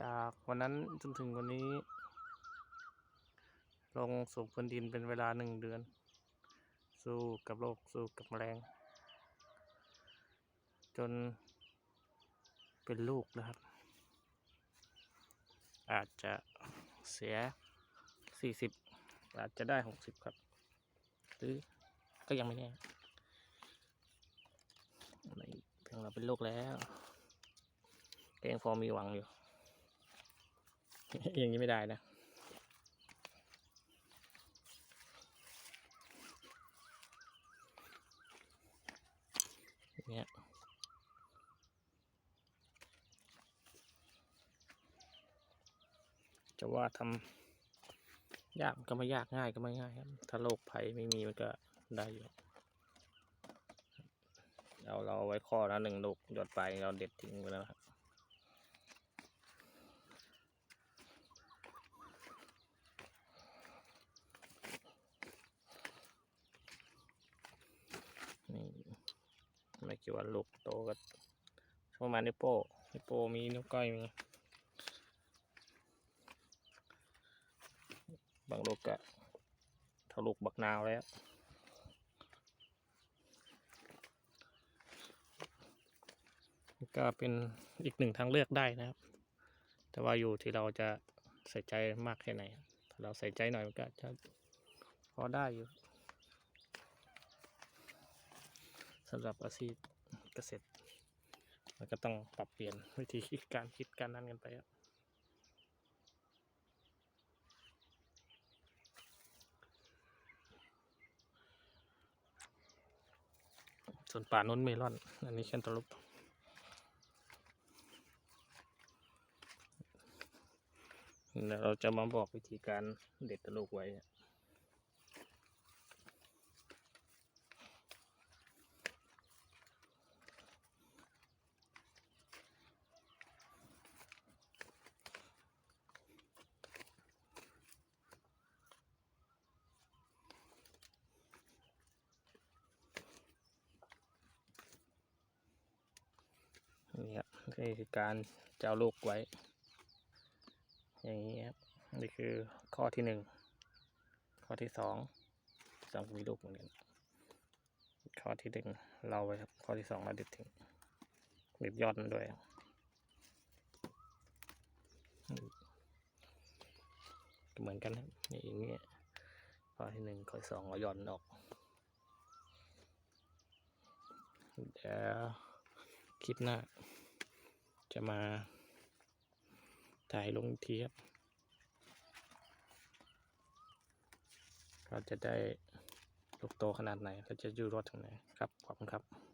จากวันนั้นจนถึงวันนี้ ลงสู่พื้นดินเป็นเวลาหนึ่งเดือน สู้กับโรคสู้กับแมลง จนเป็นลูกนะครับ อาจจะเสียสี่สิบอาจจะได้หกสิบครับ หรือก็ยังไม่แน่เพียงเราเป็นลูกแล้วก็ยังพอมีหวังอยู่ อย่างนี้ไม่ได้นะเนี่ยจะว่าทำยากก็ไม่ยากง่ายก็ไม่ง่ายครับ ถ้าโรคภัยไม่มีมันก็ได้อยู่เราเราเอาไว้ข้อละหนึ่งลูกหยดไปเราเด็ดทิ้งไปแล้วครับ นี่ ไม่ว่าลูกโตก็ประมาณนิ้โป้นิโป้มีนิ้วก้อยมีบางลูกก็เท่าลูกบักนาวแล้วก็เป็นอีกหนึ่งทางเลือกได้นะครับ แต่ว่าอยู่ที่เราจะใส่ใจมากแค่ไหน ถ้าเราใส่ใจหน่อยมันก็จะพอได้อยู่สำหรับอาชีพ ก็เกษตรมันก็ต้องปรับเปลี่ยนวิธีคิดการคิดการนั้นกันไปครับส่วนป่าน้นเมลอน อันนี้แคนตาลูปเดี๋ยวเราจะมาบอกวิธีการเด็ดตะลูกไว้ นี่ครับนี่คือการเจะเอาลูกไว้ อย่างนี้ครับนี่คือข้อที่หนึ่งข้อที่สองสองมีลูกเหมือนกันข้อที่หนึ่งเราไว้ครับ ข้อที่สองเราเด็ดทิ้งเด็ดยอดมันด้วยเหมือนกันครับนี่อย่างเงี้ยข้อที่หนึ่งข้อที่สองเราย่อนออกเดี๋ยว คลิปหน้า จะมาถ่ายลงเทีครับก็จะได้ลูกโตขนาดไหนแล้วจะอยู่รอดถึงไหนครับ ขอบคุณครับ